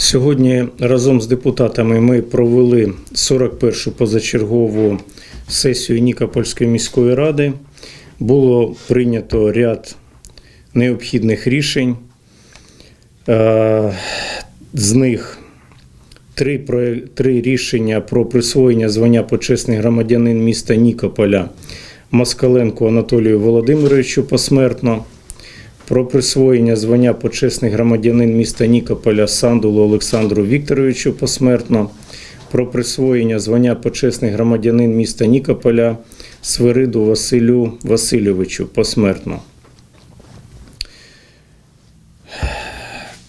Сьогодні разом з депутатами ми провели 41-шу позачергову сесію Нікопольської міської ради. Було прийнято ряд необхідних рішень. Е, З них три, три рішення про присвоєння звання почесний громадянин міста Нікополя Москаленку Анатолію Володимировичу посмертно про присвоєння звання почесний громадянин міста Нікополя Сандулу Олександру Вікторовичу посмертно, про присвоєння звання почесний громадянин міста Нікополя Свириду Василю Васильовичу посмертно.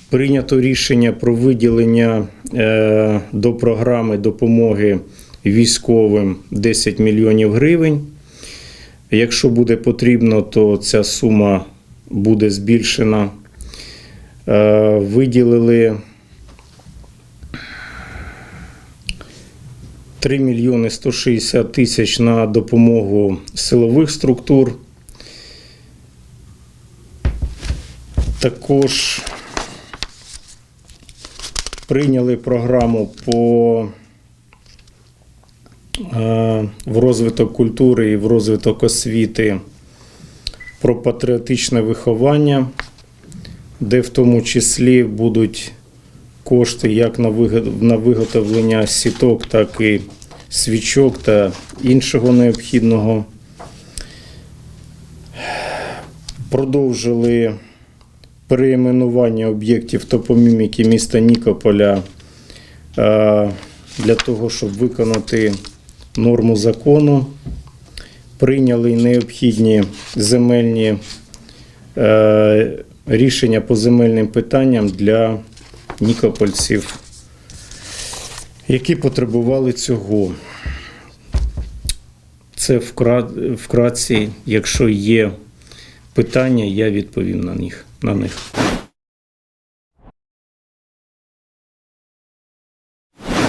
Прийнято рішення про виділення е, до програми допомоги військовим 10 мільйонів гривень. Якщо буде потрібно, то ця сума буде збільшена. Е, Виділили 3 мільйони 160 тисяч на допомогу силових структур. Також прийняли програму по е, в розвиток культури і в розвиток освіти про патріотичне виховання, де в тому числі будуть кошти як на виготовлення сіток, так і свічок та іншого необхідного. Продовжили переіменування об'єктів топоміміки міста Нікополя е, для того, щоб виконати норму закону. Прийняли необхідні земельні е, рішення по земельним питанням для нікопольців, які потребували цього. Це вкра- вкратці, якщо є питання, я відповім на них. На них.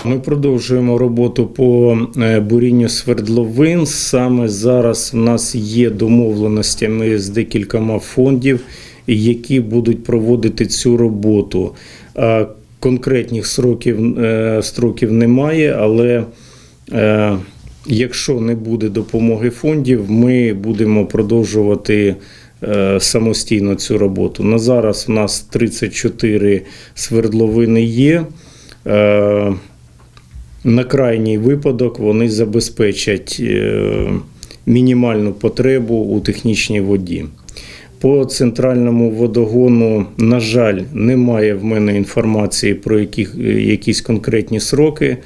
Ми продовжуємо роботу по е, бурінню свердловин. Саме зараз в нас є домовленостями з декількома фондів, які будуть проводити цю роботу. Конкретних сроків, е, строків немає, але е, якщо не буде допомоги фондів, ми будемо продовжувати е, самостійно цю роботу. На зараз в нас 34 свердловини є. Е, на крайній випадок вони забезпечать е, мінімальну потребу у технічній воді. По центральному водогону, на жаль, немає в мене інформації про які, якісь конкретні сроки,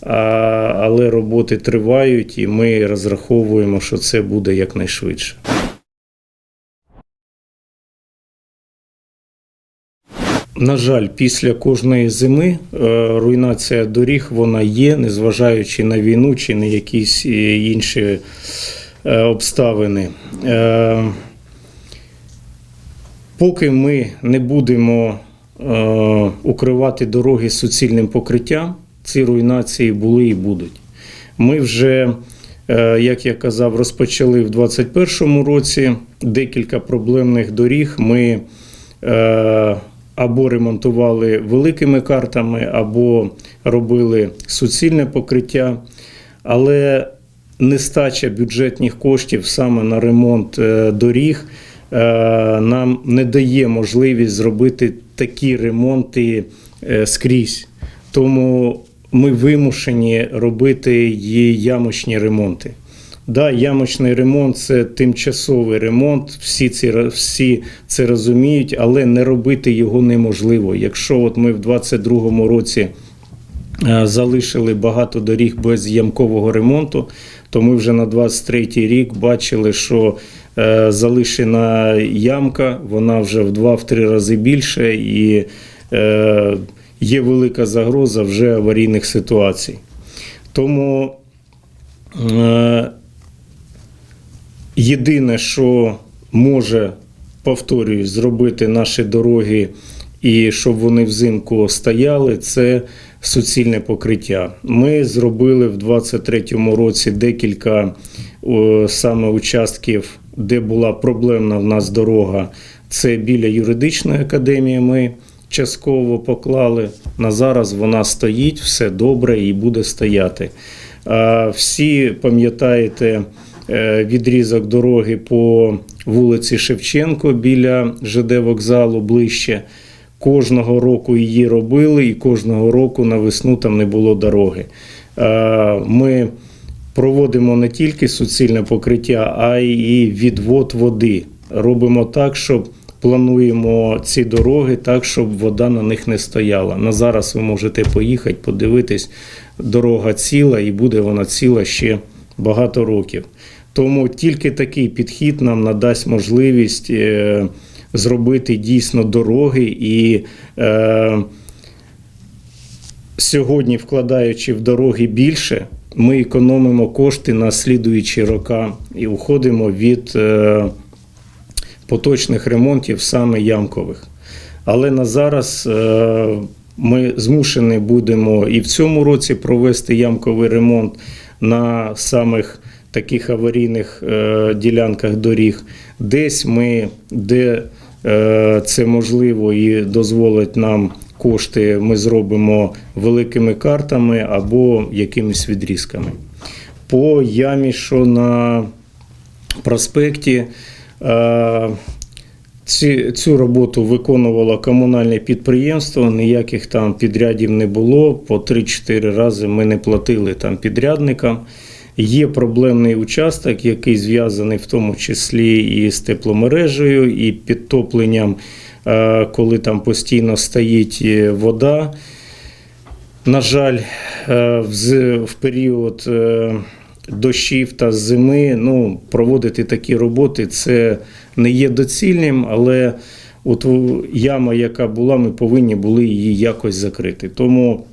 але роботи тривають і ми розраховуємо, що це буде якнайшвидше. На жаль, після кожної зими е, руйнація доріг вона є, незважаючи на війну чи на якісь е, інші е, обставини. Поки ми не будемо укривати дороги суцільним покриттям, ці руйнації були і будуть. Ми вже, як я казав, розпочали в 2021 році декілька проблемних доріг. Ми або ремонтували великими картами, або робили суцільне покриття. Але нестача бюджетних коштів саме на ремонт е, доріг е, нам не дає можливість зробити такі ремонти е, скрізь. Тому ми вимушені робити і ямочні ремонти. Да, ямочний ремонт це тимчасовий ремонт, всі, ці, всі це розуміють, але не робити його неможливо. Якщо от ми в 2022 році е, залишили багато доріг без ямкового ремонту, то ми вже на 23 рік бачили, що е, залишена ямка, вона вже в 2-3 рази більше і е, є велика загроза вже аварійних ситуацій. Тому єдине, що може, повторюю, зробити наші дороги і щоб вони взимку стояли, це суцільне покриття. Ми зробили в 2023 році декілька о, саме участків, де була проблемна в нас дорога. Це біля юридичної академії. Ми частково поклали. На зараз вона стоїть, все добре і буде стояти. А Всі пам'ятаєте відрізок дороги по вулиці Шевченко біля ЖД вокзалу ближче. Кожного року її робили, і кожного року на весну там не було дороги. Е, Ми проводимо не тільки суцільне покриття, а й відвод води. Робимо так, щоб плануємо ці дороги так, щоб вода на них не стояла. На зараз ви можете поїхати, подивитись, дорога ціла і буде вона ціла ще багато років. Тому тільки такий підхід нам надасть можливість е, зробити дійсно дороги і е, сьогодні, вкладаючи в дороги більше, ми економимо кошти на слідуючі роки і уходимо від е, поточних ремонтів саме ямкових. Але на зараз ми змушені будемо і в цьому році провести ямковий ремонт на самих таких аварійних е, ділянках доріг. Десь ми, де е, це можливо і дозволить нам кошти, ми зробимо великими картами або якимись відрізками. По ямі, що на проспекті. Ці, цю роботу виконувало комунальне підприємство, ніяких там підрядів не було. По 3-4 рази ми не платили там підрядникам. Є проблемний участок, який зв'язаний в тому числі і з тепломережею, і підтопленням, е, коли там постійно стоїть е, вода. На жаль, е, в період дощів та зими ну, проводити такі роботи це не є доцільним, але от яма, яка була, ми повинні були її якось закрити. Тому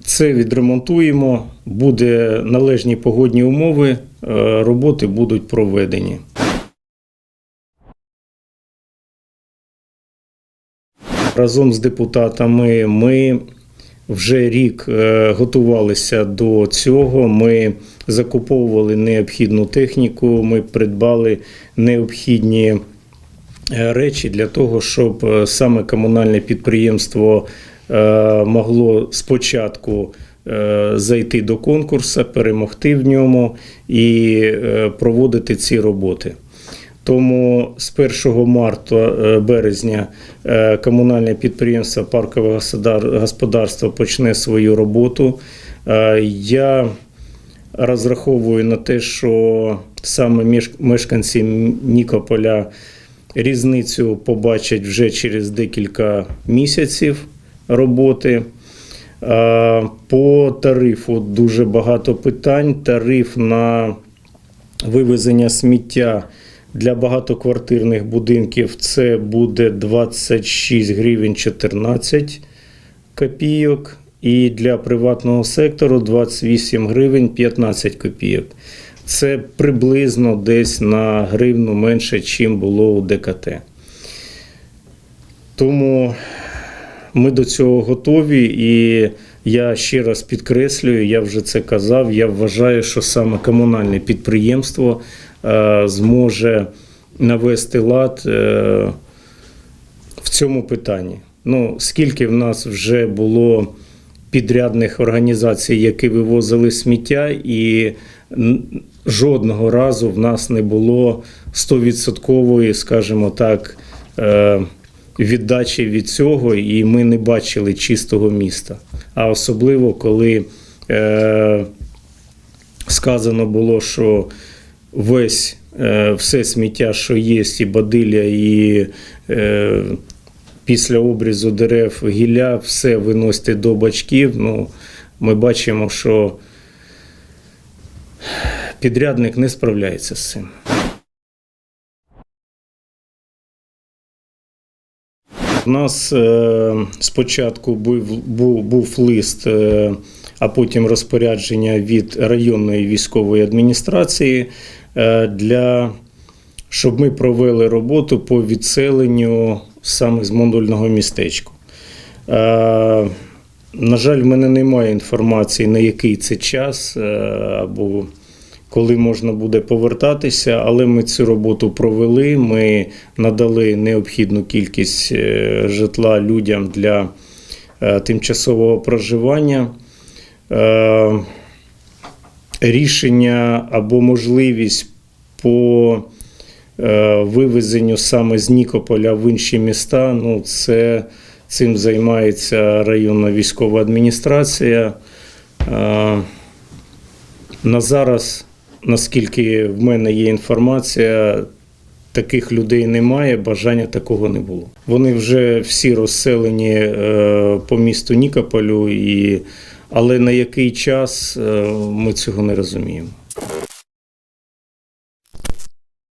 це відремонтуємо, буде належні погодні умови, е, роботи будуть проведені. Разом з депутатами ми вже рік е, готувалися до цього. Ми закуповували необхідну техніку, ми придбали необхідні е, речі для того, щоб е, саме комунальне підприємство могло спочатку зайти до конкурсу, перемогти в ньому і проводити ці роботи. Тому з 1 марта е, березня е, комунальне підприємство Паркове господарство почне свою роботу. Е, Я розраховую на те, що саме мешканці Нікополя різницю побачать вже через декілька місяців роботи. По тарифу дуже багато питань. Тариф на вивезення сміття для багатоквартирних будинків це буде 26 гривень 14 копійок. І для приватного сектору 28 гривень 15 копійок. Це приблизно десь на гривну менше, чим було у ДКТ. Тому ми до цього готові, і я ще раз підкреслюю, я вже це казав. Я вважаю, що саме комунальне підприємство зможе навести лад е, в цьому питанні. Ну, скільки в нас вже було підрядних організацій, які вивозили сміття, і жодного разу в нас не було 100%, скажімо так, е, віддачі від цього, і ми не бачили чистого міста. А особливо коли е, сказано було, що весь е, все сміття, що є, і бадилля, і е, після обрізу дерев гілля, все виносите до бачків. Ну, ми бачимо, що підрядник не справляється з цим. У нас е, спочатку був, був, лист, е, а потім розпорядження від районної військової адміністрації для щоб ми провели роботу по відселенню саме з модульного містечка. Е, на жаль, в мене немає інформації, на який це час е, або коли можна буде повертатися, але ми цю роботу провели. Ми надали необхідну кількість е, житла людям для е, тимчасового проживання. Рішення або можливість по е, вивезенню саме з Нікополя в інші міста. Ну, це цим займається районна військова адміністрація. Е, На зараз, наскільки в мене є інформація, таких людей немає, бажання такого не було. Вони вже всі розселені е, по місту Нікополю, і, але на який час е, ми цього не розуміємо.